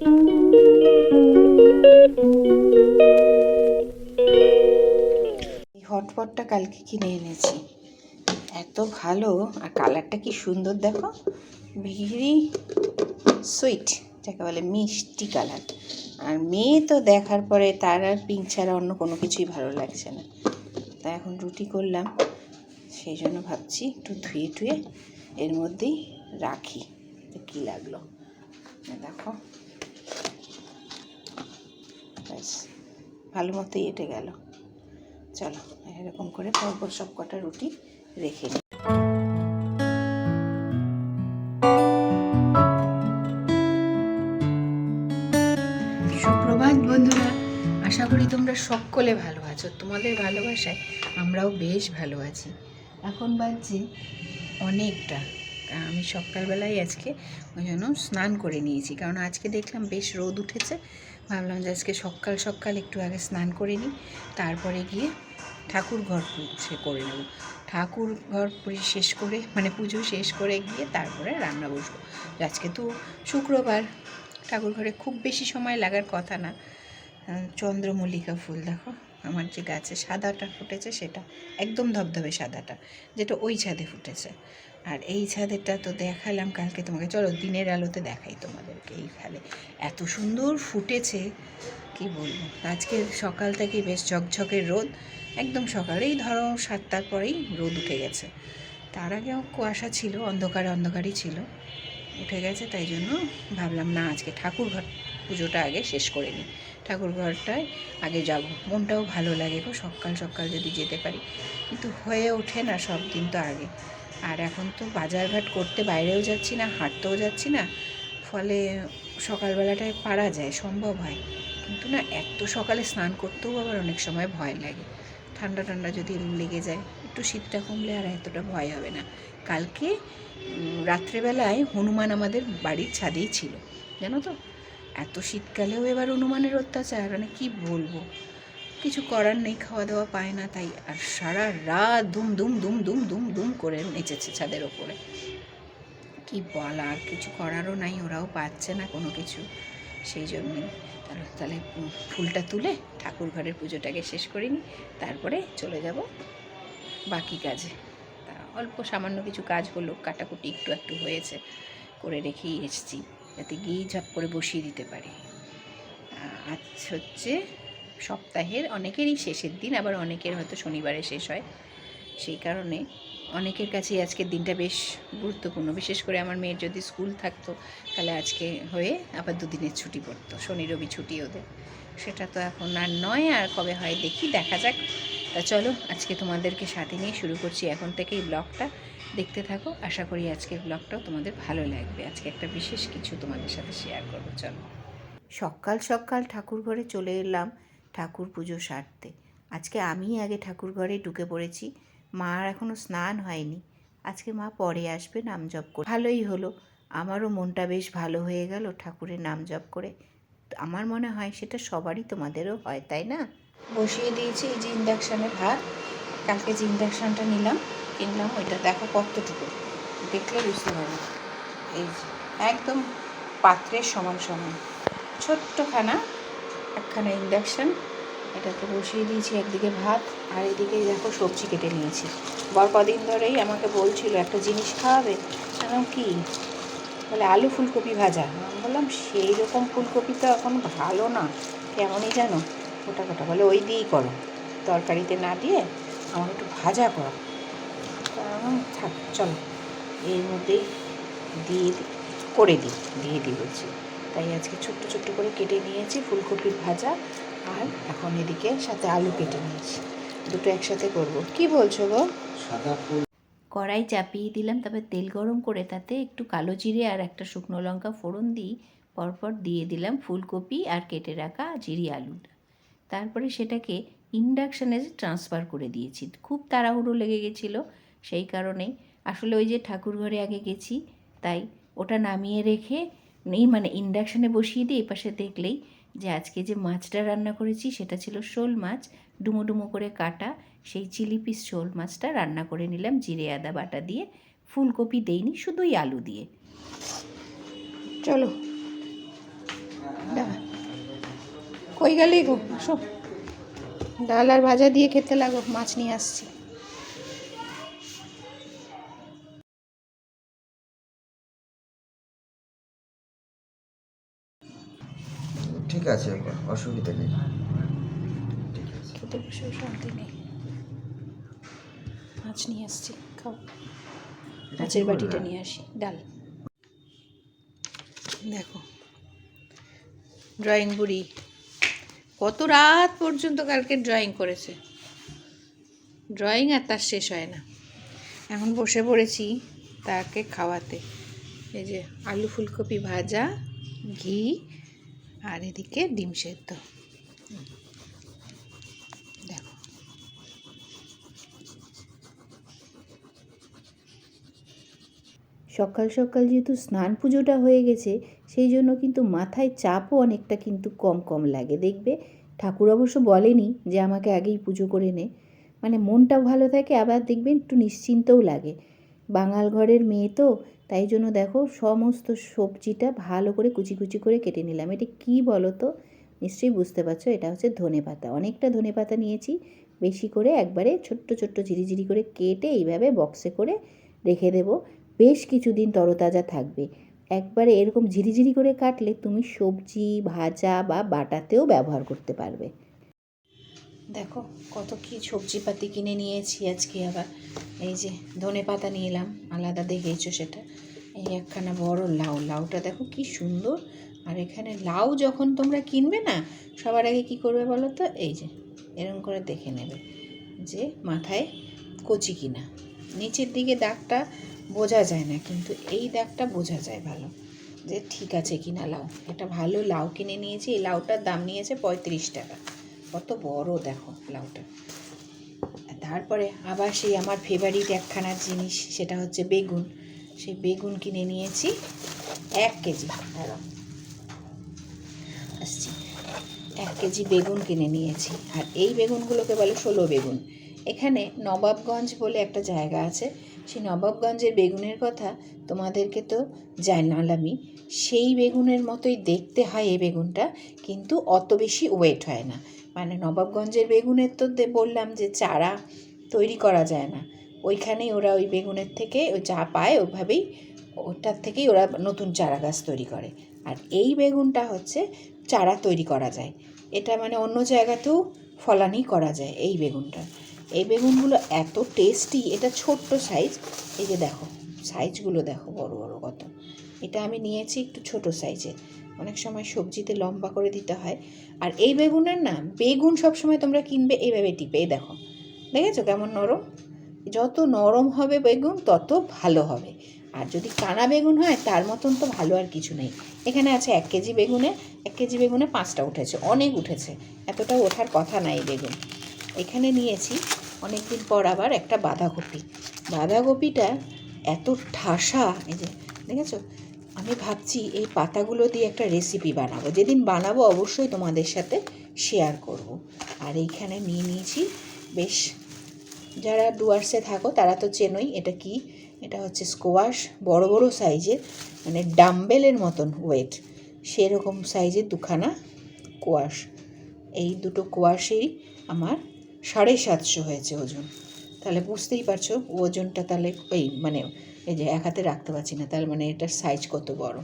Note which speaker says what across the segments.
Speaker 1: এই হটপটটা কালকে কিনে এনেছি। এত ভালো, আর কালারটা কি সুন্দর দেখো। ভেরি সুইট যাকে বলে মিষ্টি কালার। আর মেয়ে তো দেখার পরে তার আর পিঙ্ক ছাড়া অন্য কোনো কিছুই ভালো লাগছে না। তাই এখন রুটি করলাম, সেই জন্য ভাবছি একটু ধুয়ে টুয়ে এর মধ্যেই রাখি। তো কী লাগল? দেখো। ব্যাস, ভালো মতোই এটে গেল। চলো, এরকম করে পরপর সব কটা রুটি রেখে নিই সুপ্রভাত বন্ধুরা, আশা করি তোমরা সকলে ভালো আছো। তোমাদের ভালোবাসায় আমরাও বেশ ভালো আছি। এখন বাজছে অনেকটা। আমি সকালবেলায় আজকে ওই জন্য স্নান করে নিয়েছি, কারণ আজকে দেখলাম বেশ রোদ উঠেছে। ভাবলাম যে আজকে সকাল সকাল একটু আগে স্নান করে নিই, তারপরে গিয়ে ঠাকুর ঘর সে করে নেব। ঠাকুর ঘর পুজো শেষ করে মানে পুজো শেষ করে গিয়ে তারপরে রান্না বসবো। আজকে তো শুক্রবার, ঠাকুর ঘরে খুব বেশি সময় লাগার কথা না। চন্দ্রমল্লিকা ফুল দেখো, আমার যে গাছে সাদাটা ফুটেছে সেটা, একদম ধবধবে সাদাটা, যেটা ওই ছাদে ফুটেছে। আর এই ছাদেরটা তো দেখালাম, কালকে তোমাকে। চলো, দিনের আলোতে দেখাই তোমাদেরকে এইখানে। এত সুন্দর ফুটেছে, কি বলব? আজকে সকাল থেকে বেশ ঝকঝকে রোদ। একদম সকালেই ধরো সাতটার পরেই রোদ উঠে গেছে। তার আগেও কুয়াশা ছিল, অন্ধকার অন্ধকারই ছিল। উঠে গেছে, তাই জন্য ভাবলাম, না, আজকে ঠাকুর ঘর পুজোটা আগে শেষ করে নিই। ঠাকুর ঘরটায় আগে যাব। মনটাও ভালো লাগে গো, সকাল সকাল যদি যেতে পারি। কিন্তু হয়ে ওঠে না সব দিন তো আগে। আর এখন তো বাজারঘাট করতে বাইরেও যাচ্ছি না, হাঁটতেও যাচ্ছি না। ফলে সকালবেলাটায় পারা যায়, সম্ভব হয়। কিন্তু না, এত সকালে স্নান করতেও আবার অনেক সময় ভয় লাগে। ঠান্ডা ঠান্ডা যদি লেগে যায়, একটু শীতটা কমলে আর এতটা ভয় হবে না। কালকে রাত্রেবেলায় হনুমান আমাদের বাড়ির ছাদেই ছিল, জানো তো? এত শীতকালেও এবার হনুমানের অত্যাচার মানে কি বলব? কিছু করার নেই খাওয়া দাওয়া পায় না, তাই আর সারা রাত দুম দুম দুম দুম দুম দুম করে নেচেছে ছাদের ওপরে। কি বলার, কিছু করারও নাই, ওরাও পাচ্ছে না কোনো কিছু। সেই জন্যই তাহলে ফুলটা তুলে ঠাকুর ঘরের পুজোটাকে শেষ করে নিই, তারপরে চলে যাব বাকি কাজে। তা অল্প সামান্য কিছু কাজ হলো, কাটাকুটি একটু একটু হয়েছে, করে রেখেই এসেছি, যাতে গিয়েই ঝপ করে বসিয়ে দিতে পারি। আজ হচ্ছে সপ্তাহের, অনেকেরই শেষের দিন, আবার অনেকের হয়তো শনিবারে শেষ হয়। সেই কারণে অনেকের কাছেই আজকের দিনটা বেশ গুরুত্বপূর্ণ। বিশেষ করে আমার মেয়ের যদি স্কুল থাকতো, তাহলে আজকে হয়ে আবার দুদিনের ছুটি পড়তো, শনি, রবি ছুটি ওদের। সেটা তো এখন আর নয়, আর কবে হয় দেখি, দেখা যাক। তা চলো, আজকে তোমাদেরকে সাথে নিয়ে শুরু করছি এখন থেকেই ব্লগটা। দেখতে থাকো, আশা করি আজকের ব্লগটাও তোমাদের ভালো লাগবে। আজকে একটা বিশেষ কিছু তোমাদের সাথে শেয়ার করব, চলো। সকাল সকাল ঠাকুর ঘরে চলে এলাম। ঠাকুর পুজো সারতে। আজকে আমি আগে ঠাকুর ঘরে ঢুকে পড়েছি। মার এখনও স্নান হয়নি। আজকে মা পরে আসবে নাম জপ করে। ভালোই হলো। আমারও মনটা বেশ ভালো হয়ে গেল ঠাকুরের নাম জপ করে। আমার মনে হয় সেটা সবারই তোমাদেরও হয়, তাই না? বসিয়ে দিয়েছি এই যে ইন্ডাকশানে ভাত। কালকে যে ইন্ডাকশানটা নিলাম, কিনলাম, ওইটা দেখো কতটুকু। দেখলে বুঝতে পারবে। এই একদম পাত্রের সমান সমান। ছোট্টখানা একখানা ইন্ডাকশান এটাতে বসিয়ে দিয়েছি একদিকে ভাত, আর এদিকে দেখো সবজি কেটে নিয়েছি। বর কদিন ধরেই আমাকে বলছিল, একটা জিনিস খাওয়াবে? আমি কি? বলে, আলু ফুলকপি ভাজা। আমি বললাম, সেই রকম ফুলকপি তো এখন ভালো না, কেমনই জানো? ওটা কোটা বলে, ওই দিয়েই করো, তরকারিতে না দিয়ে আমার একটু ভাজা করো। থাক, চলো। এর মধ্যেই দিয়ে করে দিই দিয়ে দিই বলছি। তাই আজকে ছোট্ট ছোট্ট করে কেটে নিয়েছি ফুলকপির ভাজা আর এখন এদিকে সাথে আলু কেটে নিয়েছি। দুটো একসাথে করব। কি বলছো গো?
Speaker 2: সাদা ফুল
Speaker 3: কড়াই চাপিয়ে দিলাম তারপর তেল গরম করে তাতে একটু কালো জিরে আর একটা শুকনো লঙ্কা ফোড়ন দিই পরপর দিয়ে দিলাম ফুলকপি আর কেটে রাখা জিরি আলুটা তারপরে সেটাকে ইন্ডাকশানে ট্রান্সফার করে দিয়েছি। খুব তাড়াহুড়ো লেগে গেছিল সেই কারণেই আসলে ওই যে ঠাকুর ঘরে আগে গেছি তাই ওটা নামিয়ে রেখে নেই মানে ইন্ডাকশানে বসিয়ে দিয়ে এপাশে দেখলেই যে আজকে যে মাছটা রান্না করেছি সেটা ছিল শোল মাছ ডুমো ডুমো করে কাটা, সেই চিলি পিস শোল মাছটা রান্না করে নিলাম, জিরে, আদা, বাটা দিয়ে। ফুলকপি দেইনি, শুধুই আলু দিয়ে।
Speaker 1: চলো। কই গেলে গো? আসো। ডাল আর ভাজা দিয়ে খেতে লাগো, মাছ নিয়ে আসছি।
Speaker 2: ঠিক আছে অসুবিধা নেই।
Speaker 1: খেতে বসেও শান্তি নেই। মাছ নিয়ে আসছি খাও। মাছের বাটিটা নিয়ে আসি ডাল। দেখো ড্রয়িং বুড়ি। কত রাত পর্যন্ত কালকে ড্রয়িং করেছে। ড্রয়িং আর তার শেষ হয় না। এখন বসে পড়েছি তাকে খাওয়াতে। এই যে আলু ফুলকপি ভাজা ঘি আর এদিকে ডিম সেদ্ধ। দেখো।
Speaker 3: সকাল সকাল যেহেতু স্নান পুজোটা হয়ে গেছে, সেই জন্য কিন্তু মাথায় চাপও অনেকটা কিন্তু কম কম লাগে। দেখবে ঠাকুর অবশ্য বলেনি যে আমাকে আগেই পুজো করে নে। মানে মনটা ভালো থাকে, আবার দেখবেন একটু নিশ্চিন্তও লাগে। বাঙাল ঘরের মেয়ে তো তাই জন্য দেখো সমস্ত সবজিটা ভালো করে কুচি কুচি করে কেটে নিলাম। এটা কী বলো তো নিশ্চয়ই বুঝতে পারছ, এটা হচ্ছে ধনে পাতা। অনেকটা ধনে পাতা নিয়েছি, বেশি করে একবারে ছোট্ট ছোট্ট ঝিরিঝিরি করে কেটে এইভাবে বক্সে করে রেখে দেবো। বেশ কিছুদিন তরতাজা থাকবে। একবারে এরকম ঝিরিঝিরি করে কাটলে তুমি সবজি, ভাজা বা বাটাতেও ব্যবহার করতে পারবে।
Speaker 1: দেখো, কত কি সবজিপাতি কিনে নিয়েছি আজকে আবার। এই যে ধনে পাতা নিয়ে এলাম আলাদা দেখেছ সেটা। এই একখানা বড় লাউ, লাউটা দেখো কি সুন্দর। আর এখানে লাউ যখন তোমরা কিনবে না, সবার আগে কি করবে বলো তো? এই যে এরকম করে দেখে নেবে যে মাথায় কচি কিনা। নিচের দিকে দাগটা বোঝা যায় না, কিন্তু এই দাগটা বোঝা যায় ভালো যে ঠিক আছে কিনা লাউ। এটা ভালো লাউ কিনে নিয়েছি, এই লাউটার দাম নিয়েছে পঁয়ত্রিশ টাকা। কত বড় দেখো লাউটা তারপরে আবার সেই আমার ফেভারিট একখানা জিনিস, সেটা হচ্ছে বেগুন। সেই বেগুন কিনে নিয়েছি এক কেজি। আসছি। এক কেজি বেগুন কিনে নিয়েছি। আর এই বেগুনগুলোকে বলে ষোলো বেগুন। এখানে নবাবগঞ্জ বলে একটা জায়গা আছে। সেই নবাবগঞ্জের বেগুনের কথা তোমাদেরকে তো জানালামই। সেই বেগুনের মতোই দেখতে হয় এই বেগুনটা, কিন্তু অত বেশি ওয়েট হয় না। মানে নবাবগঞ্জের বেগুনের তো বললাম যে চারা তৈরি করা যায় না। ওইখানেই ওরা ওই বেগুনের থেকে ওই যা পায় ওইভাবেই ওটার থেকেই ওরা নতুন চারা গাছ তৈরি করে। আর এই বেগুনটা হচ্ছে চারা তৈরি করা যায়। এটা মানে অন্য জায়গাতেও ফলানি করা যায় এই বেগুনটা। এই বেগুনগুলো এত টেস্টি, এটা ছোট্ট সাইজ। এই যে দেখো, সাইজগুলো দেখো বড় বড় কত। এটা আমি নিয়েছি একটু ছোট সাইজের। অনেক সময় সবজিতে লম্বা করে দিতে হয়। আর এই বেগুনের না, বেগুন সবসময় তোমরা কিনবে, এইভাবে টিপে এই দেখো। দেখেছ কেমন নরম? যত নরম হবে বেগুন, তত ভালো হবে। আর যদি কানা বেগুন হয়, তার মতন তো ভালো আর কিছু নেই। এখানে আছে এক কেজি বেগুনে, এক কেজি বেগুনে পাঁচটা উঠেছে, অনেক উঠেছে। এতটা ওঠার কথা নাই বেগুন। এখানে নিয়েছি অনেক দিন পর আবার একটা বাঁধাকপি। বাঁধাকপিটা এত ঠাসা, এই যে, দেখেছ? আমি ভাবছি এই পাতাগুলো দিয়ে একটা রেসিপি বানাবো। যেদিন বানাবো অবশ্যই তোমাদের সাথে শেয়ার করব। আর এইখানে নিয়ে নিয়েছি বেশ, যারা ডুয়ার্সে থাকো তারা তো চেনোই এটা কি। এটা হচ্ছে স্কোয়াশ বড় বড় সাইজের মানে ডাম্বেলের মতন ওয়েট সেরকম সাইজের দুখানা কোয়াশ এই দুটো কোয়াশেই আমার সাড়ে সাতশো হয়েছে ওজন। তাহলে বুঝতেই পারছ, ওজনটা তাহলে এই মানে এই যে এক হাতে রাখতে পারছি না, তার মানে এটার সাইজ কত বড়?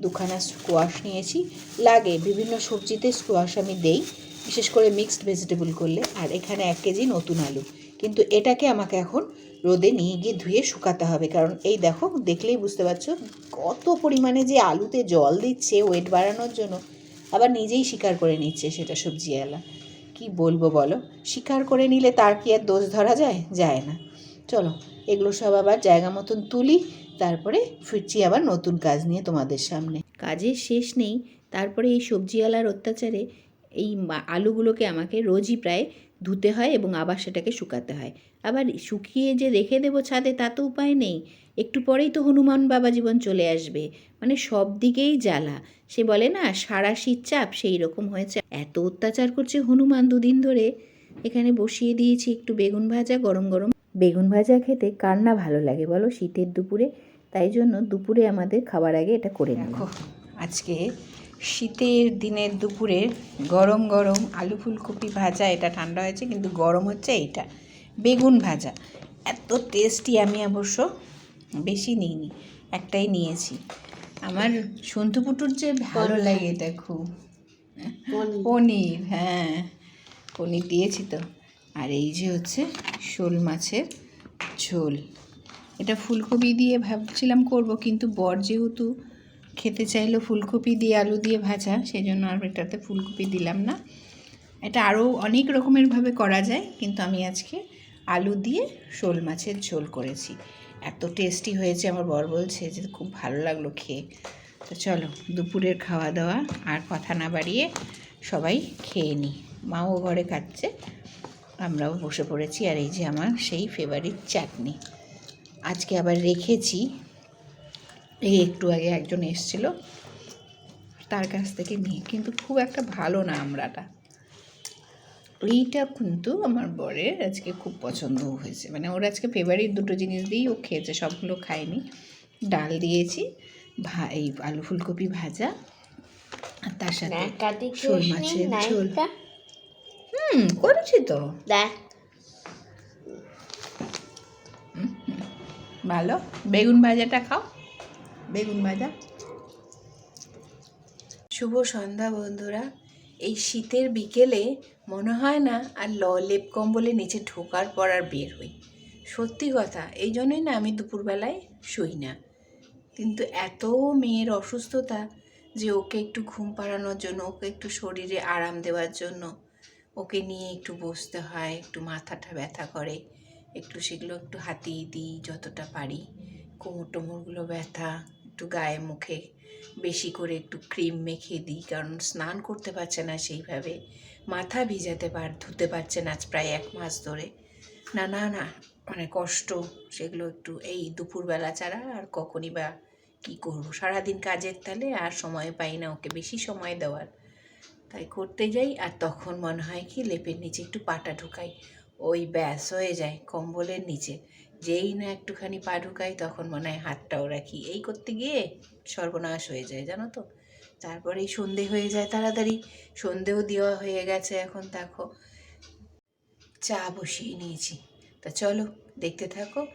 Speaker 1: দুখানা স্কোয়াশ নিয়েছি। লাগে, বিভিন্ন সবজিতে স্কোয়াশ আমি দেই, বিশেষ করে মিক্সড ভেজিটেবল করলে। আর এখানে এক কেজি নতুন আলু। কিন্তু এটাকে আমাকে এখন রোদে নিয়ে গিয়ে ধুয়ে শুকাতে হবে। কারণ এই দেখো, দেখলেই বুঝতে পারছ কত পরিমাণে যে আলুতে জল দিচ্ছে ওয়েট বাড়ানোর জন্য। আবার নিজেই স্বীকার করে নিচ্ছে সেটা সবজিওয়ালা কি বলব বলো? স্বীকার করে নিলে তার কি আর দোষ ধরা যায়? যায় না। চলো এগুলো সব আবার জায়গা মতন তুলি, তারপরে ফিরছি আবার নতুন কাজ নিয়ে তোমাদের সামনে।
Speaker 3: কাজের শেষ নেই, তারপরে এই সবজিওয়ালার অত্যাচারে এই আলুগুলোকে আমাকে রোজই প্রায় ধুতে হয় এবং আবার সেটাকে শুকাতে হয়। আবার শুকিয়ে যে রেখে দেবো ছাদে তা তো উপায় নেই। একটু পরেই তো হনুমান বাবা জীবন চলে আসবে। মানে সব দিকেই জ্বালা। সে বলে, না, সারা শীত চাপ সেই রকম হয়েছে। এত অত্যাচার করছে হনুমান দুদিন ধরে। এখানে বসিয়ে দিয়েছি একটু বেগুন ভাজা, গরম গরম বেগুন ভাজা খেতে কার না ভালো লাগে বলো শীতের দুপুরে? তাই জন্য দুপুরে আমাদের খাবার আগে এটা করে
Speaker 1: দেখো আজকে শীতের দিনের দুপুরে গরম গরম আলু ফুলকপি ভাজা এটা ঠান্ডা হয়েছে কিন্তু গরম হচ্ছে এইটা বেগুন ভাজা। এত টেস্টি আমি অবশ্য বেশি নিইনি একটাই নিয়েছি। আমার সন্তুপুটুর যে ভালো লাগে এটা খুব। পনির হ্যাঁ পনির দিয়েছি তো। আর এই যে হচ্ছে শোল মাছের ঝোল। এটা ফুলকপি দিয়ে ভাবছিলাম করব, কিন্তু বর যেহেতু খেতে চাইলো ফুলকপি দিয়ে আলু দিয়ে ভাজা সেই জন্য আর এটাতে ফুলকপি দিলাম না। এটা আরও অনেক রকমেরভাবে করা যায়, কিন্তু আমি আজকে আলু দিয়ে শোল মাছের ঝোল করেছি। এত টেস্টি হয়েছে, আমার বর বলছে যে খুব ভালো লাগল খেয়ে। তো চলো, দুপুরের খাওয়া দাওয়া আর কথা না বাড়িয়ে সবাই খেয়ে নিই মাও ঘরে খাচ্ছে আমরাও বসে পড়েছি আর এই যে আমার সেই ফেভারিট চাটনি। আজকে আবার রেখেছি। এই একটু আগে একজন এসছিল তার কাছ থেকে নিয়ে। কিন্তু খুব একটা ভালো না আমরাটা। এইটা কিন্তু আমার বরের আজকে খুব পছন্দও হয়েছে। মানে ওর আজকে ফেভারিট দুটো জিনিস দিয়েই ও খেয়েছে সবগুলো খায়নি। ডাল দিয়েছি ভা এই আলু ফুলকপি ভাজা আর তার সাথে শোল মাছের ঝোল। হুম করেছি তো।
Speaker 4: দেখ।
Speaker 1: ভালো। বেগুন ভাজাটা খাও। বেগুন ভাজা। শুভ সন্ধ্যা বন্ধুরা। এই শীতের বিকেলে মনে হয় না আর ল লেপ কম্বলে নিচে ঢোকার পর আর বের হই। সত্যি কথা এই জন্যই না আমি দুপুরবেলায় শুই না। কিন্তু এত মেয়ের অসুস্থতা যে ওকে একটু ঘুম পাড়ানোর জন্য ওকে একটু শরীরে আরাম দেওয়ার জন্য ওকে নিয়ে একটু বসতে হয়, একটু মাথাটা ব্যথা করে, একটু সেগুলো একটু হাতিয়ে দিই যতটা পারি। কোমর টোমরগুলো ব্যথা, একটু গায়ে মুখে বেশি করে একটু ক্রিম মেখে দিই, কারণ স্নান করতে পারছে না সেইভাবে। মাথা ভিজাতে পার, ধুতে পারছে না আজ প্রায় এক মাস ধরে। না না না মানে কষ্ট, সেগুলো একটু এই দুপুরবেলা ছাড়া আর কখনই বা কী করব? সারাদিন কাজের তালে আর সময় পাই না ওকে, বেশি সময় দেওয়ার। তাই করতে যাই, আর তখন মনে হয় কি, লেপের নিচে একটু পাটা ঢুকাই। ওই ব্যাস, হয়ে যায় কম্বলের নিচে। যেই না একটুখানি পা ঢুকাই, তখন মনে হয় হাতটাও রাখি। এই করতে গিয়ে সর্বনাশ হয়ে যায়, জানো তো? তারপরে এই সন্ধে হয়ে যায় তাড়াতাড়ি। সন্ধেও দেওয়া হয়ে গেছে এখন, দেখো। চা বসিয়ে নিয়েছি। তা চলো, দেখতে থাকো।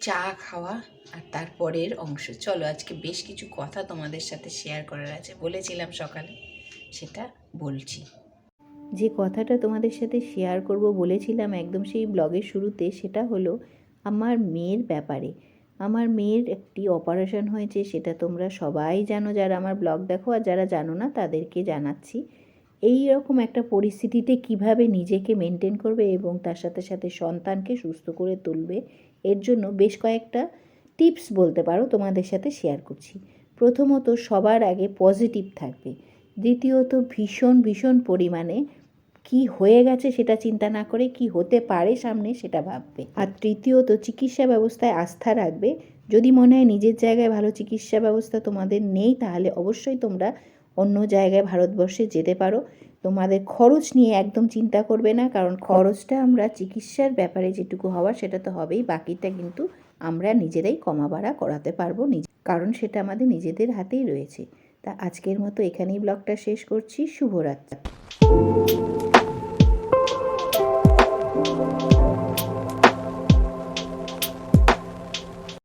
Speaker 1: চা খাওয়া আর তারপরের অংশ। চলো, আজকে বেশ কিছু কথা তোমাদের সাথে শেয়ার করার আছে, বলেছিলাম সকালে। সেটা বলছি।
Speaker 3: যে কথাটা তোমাদের সাথে শেয়ার করব বলেছিলাম একদম সেই ব্লগের শুরুতে, সেটা হলো আমার মেয়ের ব্যাপারে। আমার মেয়ের একটি অপারেশন হয়েছে, সেটা তোমরা সবাই জানো যারা আমার ব্লগ দেখো আর যারা জানো না, তাদেরকে জানাচ্ছি। এই রকম একটা পরিস্থিতিতে কীভাবে নিজেকে মেনটেন করবে এবং তার সাথে সাথে সন্তানকে সুস্থ করে তুলবে, এর জন্য বেশ কয়েকটা টিপস বলতে পারো তোমাদের সাথে শেয়ার করছি। প্রথমত, সবার আগে পজিটিভ থাকবে। দ্বিতীয়ত ভীষণ ভীষণ পরিমাণে কি হয়ে গেছে সেটা চিন্তা না করে কি হতে পারে সামনে সেটা ভাববে। আর তৃতীয়ত চিকিৎসা ব্যবস্থায় আস্থা রাখবে। যদি মনে হয় নিজের জায়গায় ভালো চিকিৎসা ব্যবস্থা তোমাদের নেই, তাহলে অবশ্যই তোমরা অন্য জায়গায় ভারতবর্ষে যেতে পারো। তোমাদের খরচ নিয়ে একদম চিন্তা করবে না, কারণ খরচটা আমরা চিকিৎসার ব্যাপারে যেটুকু হওয়ার সেটা তো হবেই, বাকিটা কিন্তু আমরা নিজেরাই কমাবাড়া করাতে পারব নিজে, কারণ সেটা আমাদের নিজেদের হাতেই রয়েছে। তা আজকের মতো এখানেই ব্লগটা শেষ করছি। শুভরাত্রি।